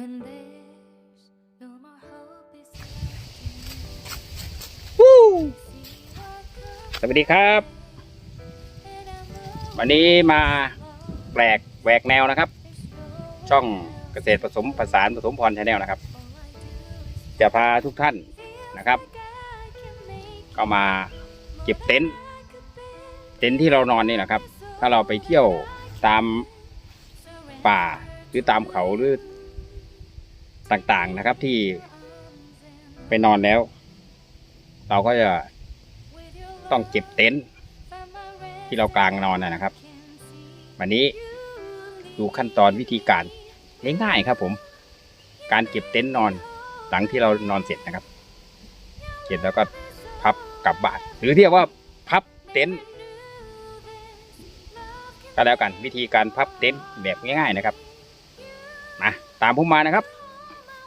when there's no more hope is left วู้ in me. See what comes สวัสดีครับ and I'm วันนี้มาแปลกแหวกแนวนะครับ ช่องเกษตรผสมผสานผสมพรชาแนลนะครับ จะพาทุกท่านนะครับ ก็มาเก็บเต็นท์เต็นท์ที่เรานอนนี่แหละครับ ถ้าเราไปเที่ยวตามป่าหรือตามเขาหรือ ต่างๆนะครับที่ไปนอนแล้ว เราก็จะต้องเก็บเต็นท์ที่เรากางนอนนะนะครับ วันนี้ดูขั้นตอนวิธีการง่ายๆครับผม การเก็บเต็นท์นอนหลังที่เรานอนเสร็จนะครับเสร็จแล้วก็พับกลับบ้านหรือเรียกว่าพับเต็นท์ก็แล้วกันวิธีการพับเต็นท์แบบง่ายๆนะครับมาตามผมมานะครับ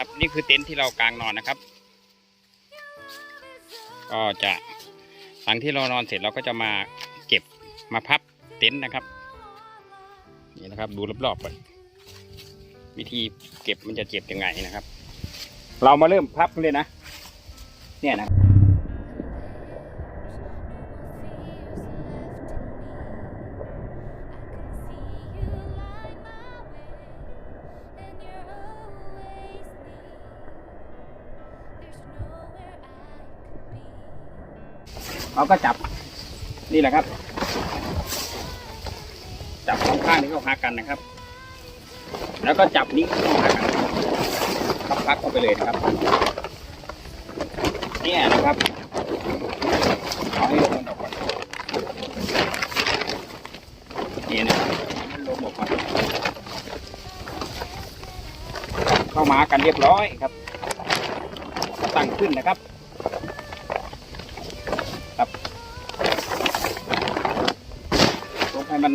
ครับนี่คือเต็นท์ที่เรากางนอนนะครับ ก็จะหลังที่เรานอนเสร็จเราก็จะมาเก็บมาพับเต็นท์นะครับนี่นะครับดูรอบๆก่อนวิธีเก็บมันจะเก็บยังไงนะครับ เรามาเริ่มพับเลยนะ เนี่ยนะ เราก็จับนี่แหละครับ จับสองข้างนี้เข้าหากันนะครับ แล้วก็จับนิ้เข้าหากันพับพักเข้าไปเลยนะครับเนี่ยนะครับเอาให้ลมมันออกก่อนนี่นะครับมันลมออกก่อนเข้ามากันเรียบร้อยครับตั้งขึ้นนะครับ มัน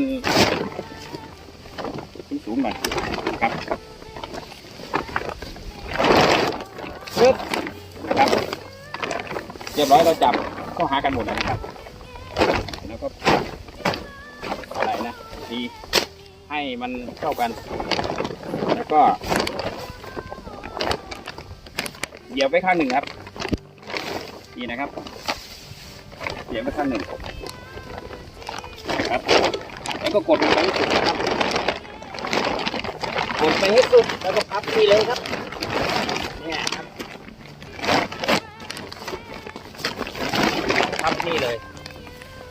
สูงๆหน่อยครับปึ๊บนะครับเรียบร้อยเราจับเข้าหากันหมดแล้วนะครับแล้วก็อะไรนะดีให้มันเข้ากัน แล้วก็เหยียบไว้ข้างหนึ่งครับ นี่นะครับเหยียบไว้ข้างหนึ่ง ก็กดไปให้สุดนะครับ กดไปให้สุดแล้วก็พับนี่เลยครับเนี่ยครับพับนี่เลย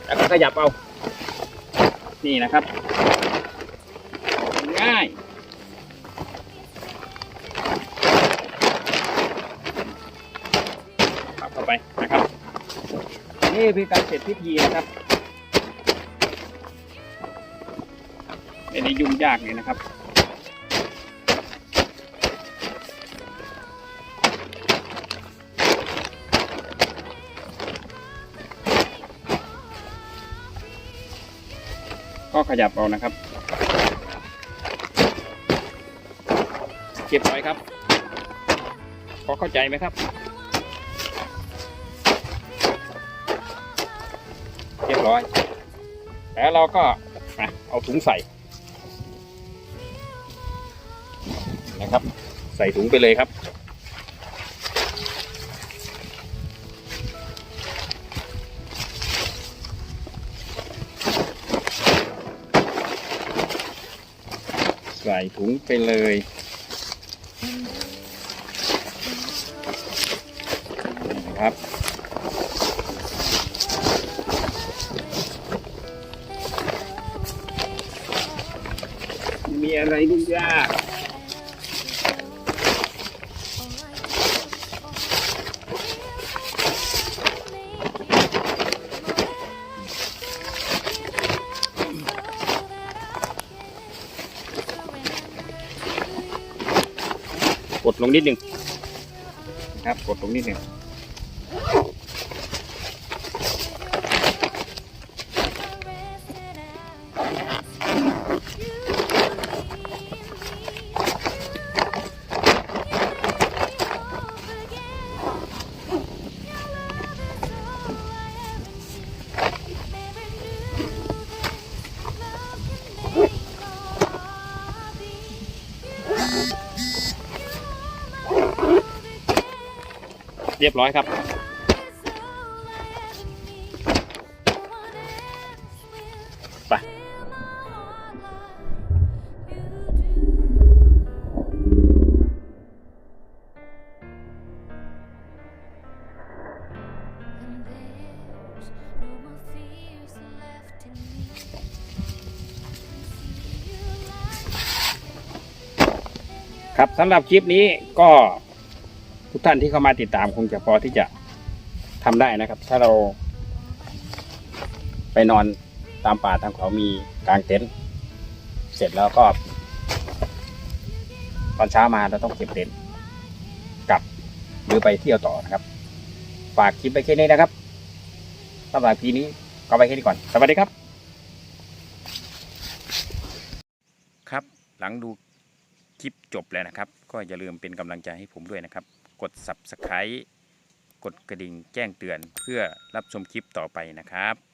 แล้วก็ขยับเอา นี่นะครับ ง่ายพับเข้าไปนะครับนี่คือการเสร็จพิธีนะครับ ไม่ได้ยุ่งยากเลยนะครับก็ขยับเอานะครับ เก็บไว้ครับ พอเข้าใจไหมครับ เรียบร้อย แล้วเราก็เอาถุงใส่ นะครับ ใส่ถุงไปเลยครับใส่ถุงไปเลย นะครับ มีอะไรยุ่งยา ดลงนิดหนึ่งนะครับ กดลงนิดหนึ่ง เรียบร้อยครับ ไป ครับสำหรับคลิปนี้ก็ ทุกท่านที่เข้ามาติดตามคงจะพอที่จะทำได้นะครับ ถ้าเรา ไปนอนตามป่าตามเขามีกางเต็นท์เสร็จแล้วก็ ตอนเช้ามาเราต้องเก็บเต็นท์กลับหรือไปเที่ยวต่อนะครับ ฝากคลิปไปแค่นี้นะครับสำหรับทีนี้ก็ไปแค่นี้ก่อน สวัสดีครับ ครับหลังดูคลิปจบแล้วนะครับ ก็อย่าลืมเป็นกำลังใจให้ผมด้วยนะครับ กด subscribe กดกระดิ่งแจ้งเตือนเพื่อรับชมคลิปต่อไปนะครับ